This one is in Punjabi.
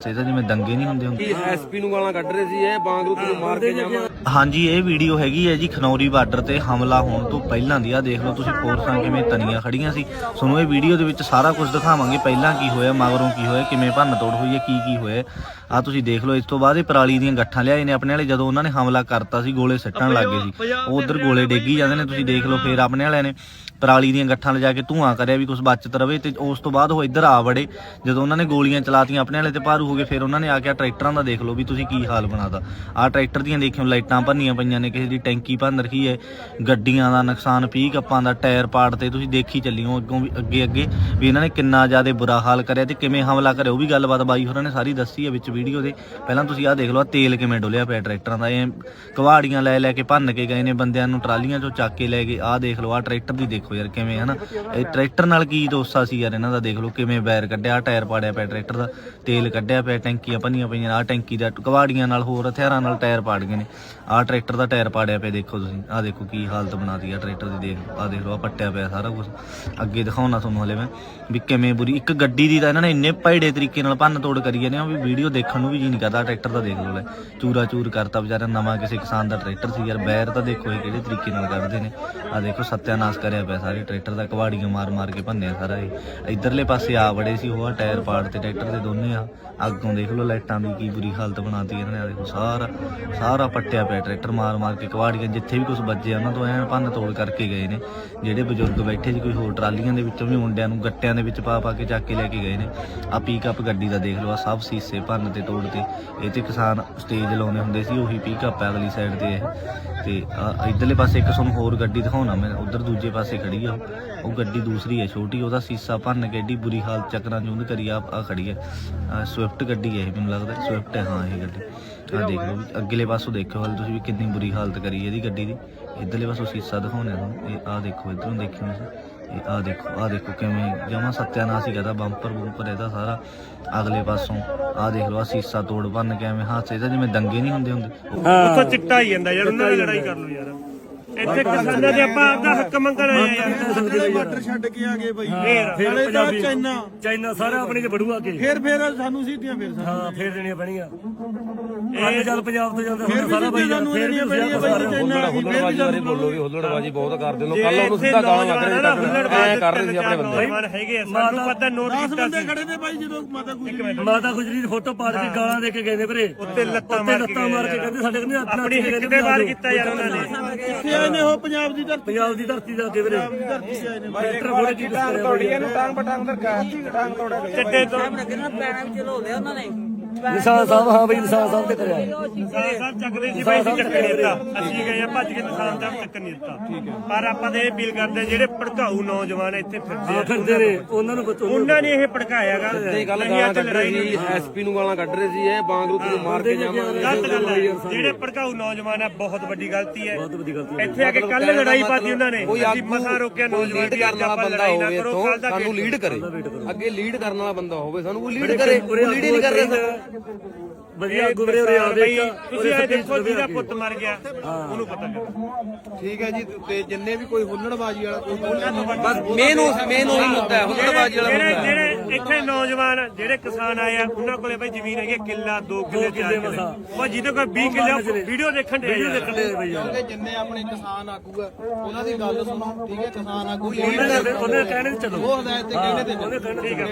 ਇਹ ਤਾਂ ਜਿਵੇਂ ਦੰਗੇ ਨਹੀਂ ਹੁੰਦੇ ਹੁੰਦੇ। ਐਸਪੀ ਨੂੰ ਗਾਲਾਂ ਕੱਢ ਰਹੇ ਸੀ ਇਹ ਬਾਂਗਰੂ ਨੂੰ ਮਾਰ ਕੇ ਜਾਵਾਂ। ਹਾਂਜੀ ਇਹ ਵੀਡੀਓ ਹੈਗੀ ਹੈ ਜੀ ਖਨੌਰੀ ਬਾਰਡਰ ਤੇ ਹਮਲਾ ਹੋਣ ਤੋਂ ਪਹਿਲਾਂ ਦੀ। ਆ ਦੇਖ ਲਓ ਤੁਸੀਂ ਫੋਰਸਾਂ ਕਿਵੇਂ ਤਨੀਆਂ ਖੜੀਆਂ ਸੀ। ਤੁਹਾਨੂੰ ਇਹ ਵੀਡੀਓ ਦੇ ਵਿੱਚ ਸਾਰਾ ਕੁਝ ਦਿਖਾਵਾਂਗੇ। ਪਹਿਲਾਂ ਕੀ ਹੋਇਆ ਮਗਰੋਂ ਕੀ ਹੋਇਆ ਕਿਵੇਂ ਭੰਨ ਤੋੜ ਹੋਈ ਹੈ ਕੀ ਕੀ ਹੋਇਆ। ਆ ਤੁਸੀਂ ਦੇਖ ਲਓ ਇਸ ਤੋਂ ਬਾਅਦ ਇਹ ਪਰਾਲੀ ਦੀਆਂ ਗੱਠਾਂ ਲਿਆਏ ਨੇ ਆਪਣੇ ਵਾਲੇ ਜਦੋਂ ਉਹਨਾਂ ਨੇ ਹਮਲਾ ਕਰਤਾ ਸੀ ਗੋਲੇ ਸੱਟਣ ਲੱਗ ਗਏ ਸੀ। ਉਹ ਉਧਰ ਗੋਲੇ ਡੇਗੀ ਜਾਂਦੇ ਨੇ ਤੁਸੀਂ ਦੇਖ ਲਓ ਫੇਰ ਆਪਣੇ ਵਾਲਿਆਂ ਨੇ ਪਰਾਲੀ ਦੀਆਂ ਗੱਠਾਂ ਲਿਜਾ ਕੇ ਧੂਆਂ ਕਰਿਆ ਵੀ ਕੁਝ ਬਚਤ ਰਵੇ ਤੇ ਉਸ ਤੋਂ ਬਾਅਦ ਉਹ ਇੱਧਰ ਆ ਵੜੇ। ਜਦੋਂ ਉਹਨਾਂ ਨੇ ਗੋਲੀਆਂ ਚਲਾਤੀਆਂ ਆਪਣੇ ਵਾਲੇ ਤੇ ਭਾਰੂ ਹੋ ਗਏ, ਫਿਰ ਉਹਨਾਂ ਨੇ ਆ ਕੇ ਆਹ ਟਰੈਕਟਰਾਂ ਦਾ ਦੇਖ ਲਓ ਵੀ ਤੁਸੀਂ ਕੀ ਹਾਲ ਬਣਾਤਾ। ਆਹ ਟਰੈਕਟਰ ਦੀਆਂ ਦੇਖਿਓ, ਲਾਈਟਾਂ ਭੰਨੀਆਂ ਪਈਆਂ ਨੇ, ਕਿਸੇ ਦੀ ਟੈਂਕੀ ਭੰਨ ਰੱਖੀ ਹੈ, ਗੱਡੀਆਂ ਦਾ ਨੁਕਸਾਨ, ਪੀ ਕੱਪਾਂ ਦਾ ਟਾਇਰ ਪਾੜ ਤੇ ਤੁਸੀਂ ਦੇਖੀ ਚੱਲਿਓ ਅੱਗੋਂ ਵੀ, ਅੱਗੇ ਅੱਗੇ, ਵੀ ਇਹਨਾਂ ਨੇ ਕਿੰਨਾ ਜ਼ਿਆਦਾ ਬੁਰਾ ਹਾਲ ਕਰਿਆ ਤੇ ਕਿਵੇਂ ਹਮਲਾ ਕਰਿਆ, ਉਹ ਵੀ ਗੱਲਬਾਤ ਬਾਈ ਹੋਰਾਂ ਨੇ ਸਾਰੀ ਦੱਸੀ ਹੈ ਵਿੱਚ ਵੀਡੀਓ ਦੇ ਪਹਿਲਾਂ ਤੁਸੀਂ ਆਹ ਦੇਖ ਲਓ, ਆਹ ਤੇਲ ਕਿਵੇਂ ਡੁੱਲਿਆ ਪਿਆ ਟਰੈਕਟਰਾਂ ਦਾ, ਇਹ ਕਵਾੜੀਆਂ ਲੈ ਲੈ ਕੇ ਭੰਨ ਕੇ ਗਏ ਨੇ, ਬੰਦਿਆਂ ਨੂੰ ਟਰਾਲੀਆਂ ਚੋਂ ਚੱਕ ਕੇ ਲੈ ਗਏ, ਆਹ ਦੇਖ ਲਓ, ਆਹ ਟਰੈਕਟਰ ਦੀ ਦੇਖੋ। ਯਾਰ ਕਿਵੇਂ ਹਨਾ ਇਹ ਟਰੈਕਟਰ ਨਾਲ ਕੀ ਦੋਸਾ ਸੀ ਯਾਰ ਇਹਨਾਂ ਦਾ ਦੇਖ ਲਓ ਕਿਵੇਂ ਬੈਰ ਕੱਢਿਆ, ਆਹ ਟਾਇਰ ਪਾੜਿਆ ਪਿਆ ਟਰੈਕਟਰ ਦਾ, ਤੇਲ ਕੱਢਿਆ ਪਿਆ, ਟੈਂਕੀਆਂ ਭੰਨੀਆਂ ਪਈਆਂ, ਆਹ ਟੈਂਕੀ ਦਾ, ਕਵਾੜੀਆਂ ਨਾਲ ਹੋਰ ਹਥਿਆਰਾਂ ਨਾਲ ਟਾਇਰ ਪਾੜ ਗਏ ਨੇ। ਆਹ ਟਰੈਕਟਰ ਦਾ ਟਾਇਰ ਪਾੜਿਆ ਪਿਆ ਦੇਖੋ ਤੁਸੀਂ, ਆਹ ਦੇਖੋ ਕੀ ਹਾਲਤ ਬਣਾਤੀ ਆ ਟਰੈਕਟਰ ਦੀ, ਦੇਖ ਆਹ ਦੇਖ ਲਓ, ਆਹ ਪੱਟਿਆ ਪਿਆ ਸਾਰਾ ਕੁਝ ਅੱਗੇ ਦਿਖਾਉਣਾ ਤੁਹਾਨੂੰ ਹਲੇ ਮੈਂ ਵੀ ਕਿਵੇਂ ਬੁਰੀ, ਇੱਕ ਗੱਡੀ ਦੀ ਤਾਂ ਇਹਨਾਂ ਨੇ ਇੰਨੇ ਭੈੜੇ ਤਰੀਕੇ ਨਾਲ ਭੰਨ ਤੋੜ ਕਰੀ ਜਾਂਦੇ ਆ ਵੀ ਵੀਡੀਓ ਦੇਖਣ ਨੂੰ ਵੀ ਜੀ ਨਹੀਂ ਕਰਦਾ ਟਰੈਕਟਰ ਦਾ ਦੇਖ ਲਓ ਲੈ, ਚੂਰਾ ਚੂਰ ਕਰਤਾ ਵਿਚਾਰਾ, ਨਵਾਂ ਕਿਸੇ ਕਿਸਾਨ ਦਾ ਟਰੈਕਟਰ ਸੀ ਯਾਰ, ਬੈਰ ਤਾਂ ਦੇਖੋ ਇਹ ਕਿਹੜੇ ਤਰੀਕੇ ਨਾਲ ਕੱਢਦੇ ਨੇ। ਆਹ ਦੇਖੋ ਸੱਤਿਆਨਾਸ਼ ਕਰਿਆ ਪਿਆ ਸਾਰੇ ਟਰੈਕਟਰ ਦਾ ਕਵਾੜੀਆਂ ਮਾਰ ਮਾਰ ਕੇ ਭੰਨਿਆ ਸਾਰਾ ਇਹ। ਇਧਰਲੇ ਪਾਸੇ ਆ ਵੜੇ ਸੀ ਉਹ ਆ ਟਾਇਰ ਪਾੜ ਤੇ ਟਰੈਕਟਰ ਦੇ ਦੋਨੇ ਆ। ਅੱਗੋਂ ਦੇਖ ਲਓ ਲਾਈਟਾਂ ਦੀ ਕੀ ਬੁਰੀ ਹਾਲਤ ਬਣਾਤੀ ਇਹਨਾਂ ਨੇ, ਆਹ ਦੇਖੋ ਸਾਰਾ ਸਾਰਾ ਪੱਟਿਆ ਪਿਆ ਟਰੈਕਟਰ ਮਾਰ ਮਾਰ ਕੇ ਕਵਾੜੀਆਂ, ਜਿੱਥੇ ਵੀ ਕੁਝ ਵੱਜੇ ਉਹਨਾਂ ਤੋਂ ਐਨ ਭੰਨ ਤੋੜ ਕਰਕੇ ਗਏ ਨੇ। ਜਿਹੜੇ ਬਜ਼ੁਰਗ ਬੈਠੇ ਸੀ, ਕੋਈ ਹੋਰ ਟਰਾਲੀਆਂ ਦੇ ਵਿੱਚੋਂ ਵੀ ਮੁੰਡਿਆਂ ਨੂੰ ਗੱਟਿਆਂ ਦੇ ਵਿੱਚ ਪਾ ਪਾ ਕੇ ਚੱਕ ਕੇ ਲੈ ਕੇ ਗਏ ਨੇ। ਆ ਪੀਕਅਪ ਗੱਡੀ ਦਾ ਦੇਖ ਲਓ ਆ ਸਭ ਸੀਸੇ ਭੰਨ ਤੇ ਤੋੜ ਤੇ। ਇਹ ਤੇ ਕਿਸਾਨ ਸਟੇਜ ਲਾਉਂਦੇ ਹੁੰਦੇ ਸੀ, ਉਹੀ ਪੀਕਅਪ ਹੈ ਅਗਲੀ ਸਾਈਡ ਤੇ ਇਹ। ਤੇ, ਆਹ ਇਧਰਲੇ ਪਾਸੇ ਇੱਕ ਤੁਹਾਨੂੰ ਹੋਰ ਗੱਡੀ ਦਿਖਾਉਣਾ ਮੈਂ, ਉਧਰ ਦੂਜੇ ਪਾਸੇ ਖੜੀ ਆ। ਉਹ। ਗੱਡੀ ਦੂਸਰੀ ਹੈ ਛੋਟੀ ਉਹਦਾ ਸੀਸਾ ਭੰਨ ਕੇ ਏਡੀ ਬੁਰੀ ਹਾਲਤ ਚੱਕਰਾਂ ਚੁੰਦ ਕਰੀ ਆ ਆ ਖੜੀ ਹੈ ਸਵਿਫਟ ਗੱਡੀ ਹੈ ਇਹ ਮੈਨੂੰ ਲੱਗਦਾ ਸਵਿਫਟ ਹੈ ਹਾਂ ਇਹ ਗੱਡੀ। ਆ ਦੇਖ ਲਓ ਅਗਲੇ ਪਾਸੋਂ ਦੇਖਿਓ ਹਾਲੇ ਤੁਸੀਂ ਵੀ ਕਿੰਨੀ ਬੁਰੀ ਹਾਲਤ ਕਰੀ ਇਹਦੀ ਗੱਡੀ ਦੀ। ਇਧਰਲੇ ਪਾਸੋਂ ਸੀਸਾ ਦਿਖਾਉਣਾ ਤੁਹਾਨੂੰ। ਇਹ ਆ ਦੇਖੋ ਇਧਰੋਂ ਦੇਖਿਓ ਤੁਸੀਂ। ਇਹ ਆ ਦੇਖੋ ਆ ਦੇਖੋ ਕਿਵੇਂ ਜਮਾ ਸੱਤਿਆਨਾਸ਼ ਹੀ ਕਰਦਾ ਬੰਪਰ ਬੰਪਰ ਇਹਦਾ ਸਾਰਾ। ਅਗਲੇ ਪਾਸੋਂ ਆ ਦੇਖ ਲਓ ਆ ਸੀਸਾ ਤੋੜ ਭੰਨ ਕੇ ਐਵੇਂ ਹਾਸੇ ਦਾ ਜਿਵੇਂ ਦੰਗੇ ਨਹੀਂ ਹੁੰਦੇ ਹੁੰਦੇ। ਉੱਥੋਂ ਚਿੱਟਾ ਹੀ ਜਾਂਦਾ ਯਾਰ ਉਹਨਾਂ ਨਾਲ ਲੜਾਈ ਕਰ ਲਓ ਯਾਰ। ਇੱਥੇ ਕਿਸਾਨਾਂ ਦੇ ਆਪਾਂ ਆਪਦਾ ਹੱਕ ਮੰਗਣ ਆਏ ਆ ਯਾਰ। ਬਾਰਡਰ ਛੱਡ ਕੇ ਆ ਗਏ ਬਾਈ। ਫੇਰ ਨਾਲੇ ਤਾਂ ਚਾਈਨਾ। ਚਾਈਨਾ ਸਾਰਾ ਆਪਣੇ ਚ ਵੜੂਆ ਕੇ ਫੇਰ ਫੇਰ ਸਾਨੂੰ ਸਿੱਧੀਆਂ ਫੇਰ ਸਾਨੂੰ। ਹਾਂ ਫੇਰ ਦੇਣੀਆਂ ਪੈਣੀਆਂ। ਅੱਜ ਚੱਲ ਪੰਜਾਬ ਤੋਂ ਜਾਂਦਾ ਹੁਣ ਵੀ ਸਾਰਾ ਬਈ ਫੇਰ ਵੀ ਦੇਣੀਆਂ ਪੈਣੀਆਂ ਬਾਈ ਚਾਈਨਾ। ਆ ਗਈ ਫੇਰ ਵੀ ਸਾਨੂੰ ਬੋਲੋਗੇ ਹੁੱਲੜਬਾਜੀ ਬਹੁਤ ਕਰਦੇ ਨੇ ਜੇ ਕੱਲ ਉਹਨੂੰ ਸਿੱਧਾ ਗਾਲਾਂ ਕੱਢ ਰਹੇ ਹੁੱਲੜਬਾਜ਼ ਐ ਕਰ ਰਹੇ ਸੀ ਆਪਣੇ ਬੰਦੇ। ਹੈਗੇ ਆ ਸਾਨੂੰ ਪਤਾ ਨੋਟ 10 ਕੀਤਾ ਬੰਦੇ ਸੀ। ਖੜੇ ਨੇ ਬਾਈ ਜਦੋਂ ਮਾਤਾ ਗੁਜਰੀ ਮਾਤਾ ਗੁਜਰੀ ਦੀ ਫੋਟੋ ਪਾ ਕੇ ਗਾਲਾਂ ਦੇ ਕੇ ਗਏ ਨੇ ਵੀਰੇ। ਉੱਤੇ ਲੱਤਾਂ ਮਾਰ ਕੇ ਲੱਤਾਂ ਮਾਰ ਕੇ ਕਹਿੰਦੇ ਸਾਡੇ ਕਹਿੰਦੇ ਆਪਣਾ ਆਪਣੀ ਹਿੱਕ ਤੇ ਵਾਰ ਕੀਤਾ ਯਾਰ ਉਹਨਾਂ ਨੇ। ਨੇ ਉਹ ਪੰਜਾਬ ਦੀ ਧਰਤੀ ਪੰਜਾਬ ਦੀ ਧਰਤੀ ਦਾ ਅੱਗੇ ਵੀਰੇ। ਧਰਤੀ ਆਏ ਨੇ। ਟਰੈਕਟਰ ਫੋੜੇ ਕੀ ਕੁਛ ਕਰਿਆ ਬਈ ਟਾਂਗ ਪਟਾਂਗ ਦਰ ਟਾਂਗ ਤੋੜਾ ਚੱਡੇ ਤੋਂ। ਨਿਸ਼ਾਨ ਸਾਹਿਬ ਹਾਂ ਬਈ ਨਿਸ਼ਾਨ ਸਾਹਿਬ ਤੇ ਕਰਿਆ ਨਿਸ਼ਾਨ ਸਾਹਿਬ ਚੱਕਦੇ ਸੀ ਭਾਈ ਅਸੀਂ ਚੱਕਰ ਨਹੀਂ ਦਿੱਤਾ। ਅਸੀਂ ਗਏ ਆ ਭੱਜ ਕੇ ਨਿਸ਼ਾਨ ਸਾਹਿਬ ਚੱਕਰ ਨਹੀਂ ਦਿੱਤਾ। ਪਰ ਆਪਾਂ ਤੇ ਇਹ ਅਪੀਲ ਕਰਦੇ ਆ, ਜਿਹੜੇ ਭੜਕਾਊ ਨੌਜਵਾਨ ਇੱਥੇ ਫਿਰਦੇ ਆ। ਫਿਰਦੇ ਉਹਨਾਂ ਨੂੰ ਬਚੋ ਉਹਨਾਂ ਨੇ ਇਹ ਭੜਕਾਇਆਗਾ ਗੱਲ ਨਹੀਂ ਗਾਲਾਂ ਅੱਜ ਕੱਢ ਲੜਾਈ ਰਹੇ ਨਹੀਂ ਸੀ ਐਸਪੀ ਨੂੰ ਗਾਲਾਂ ਕੱਢ ਰਹੇ ਸੀ ਇਹ ਬਾਂਗਰੂ ਨੂੰ ਮਾਰ ਕੇ ਜਾਵਾਂ ਗਲਤ ਗੱਲ ਹੈ ਜਿਹੜੇ ਭੜਕਾਊ ਨੌਜਵਾਨ ਆ ਬਹੁਤ ਵੱਡੀ ਗਲਤੀ ਹੈ। ਬਹੁਤ ਵੱਡੀ ਗਲਤੀ ਇੱਥੇ ਆ ਕੇ ਕੱਲ ਲੜਾਈ ਪਾਤੀ ਉਹਨਾਂ ਨੇ। ਕੋਈ ਅਸੀਂ ਮਸਾ ਰੋਕਿਆ ਨੌਜਵਾਨ ਲੀਡ ਦੀ ਕਰਨ ਵਾਲਾ ਬੰਦਾ ਹੋਵੇ ਤੋਂ ਸਾਨੂੰ ਲੀਡ ਕਰੇ। ਅੱਗੇ ਲੀਡ ਕਰਨ ਵਾਲਾ ਬੰਦਾ ਹੋਵੇ ਸਾਨੂੰ ਕੋਈ ਲੀਡ ਕਰੇ ਉਰੇ ਲੀਡ ਹੀ ਨਹੀਂ ਕਰ ਰਿਹਾ ਵਧੀਆ ਆਗੂ ਵੀਰੇ ਉਰੇ ਆਵੇ ਬਈ ਤੁਸੀਂ ਇਹ ਦੇਖੋ ਜਿਹਦਾ ਪੁੱਤ ਮਰ ਗਿਆ ਉਹਨੂੰ ਪਤਾ ਕਰੋ ਠੀਕ ਹੈ ਜੀ ਤੇ ਜਿੰਨੇ ਵੀ ਕੋਈ ਹੁੱਲੜਬਾਜੀ ਵਾਲਾ ਕੋਈ ਬਸ ਮੇਨ ਉਸ ਮੇਨ ਉਹੀ ਮੁੱਦਾ ਹੈ ਹੁੱਲੜਬਾਜੀ ਵਾਲਾ ਜਿਹੜੇ ਹੈ ਜਿਹੜੇ ਇੱਥੇ ਨੌਜਵਾਨ ਜਿਹੜੇ ਕਿਸਾਨ ਆਏ ਆ ਉਹਨਾਂ ਕੋਲੇ ਬਈ ਜ਼ਮੀਨ ਹੈਗੀ ਆ, ਕਿੱਲਾ 2 ਕਿੱਲੇ ਚਾਰ ਕਿੱਲੇ। ਉਹ ਜਿਹਦੇ ਕੋਲ 20 ਕਿੱਲੇ ਵੀਡੀਓ ਦੇਖਣ ਦੇ ਵੀਡੀਓ ਦੇਖਣ ਦੇ ਬਈ ਯਾਰ। ਕਿ ਜਿੰਨੇ ਆਪਣੇ ਕਿਸਾਨ ਆਗੂ ਆ ਉਹਨਾਂ ਦੀ ਗੱਲ ਸੁਣੋ ਠੀਕ ਹੈ ਕਿਸਾਨ ਆਗੂ ਉਹਨੇ ਉਹਨੇ ਕਹਿਣੇ ਚਲੋ। ਉਹ ਹਦਾਇਤ ਤੇ ਕਹਿੰਦੇ ਤੇ ਉਹਨੇ ਕਹਿਣੇ ਠੀਕ ਹੈ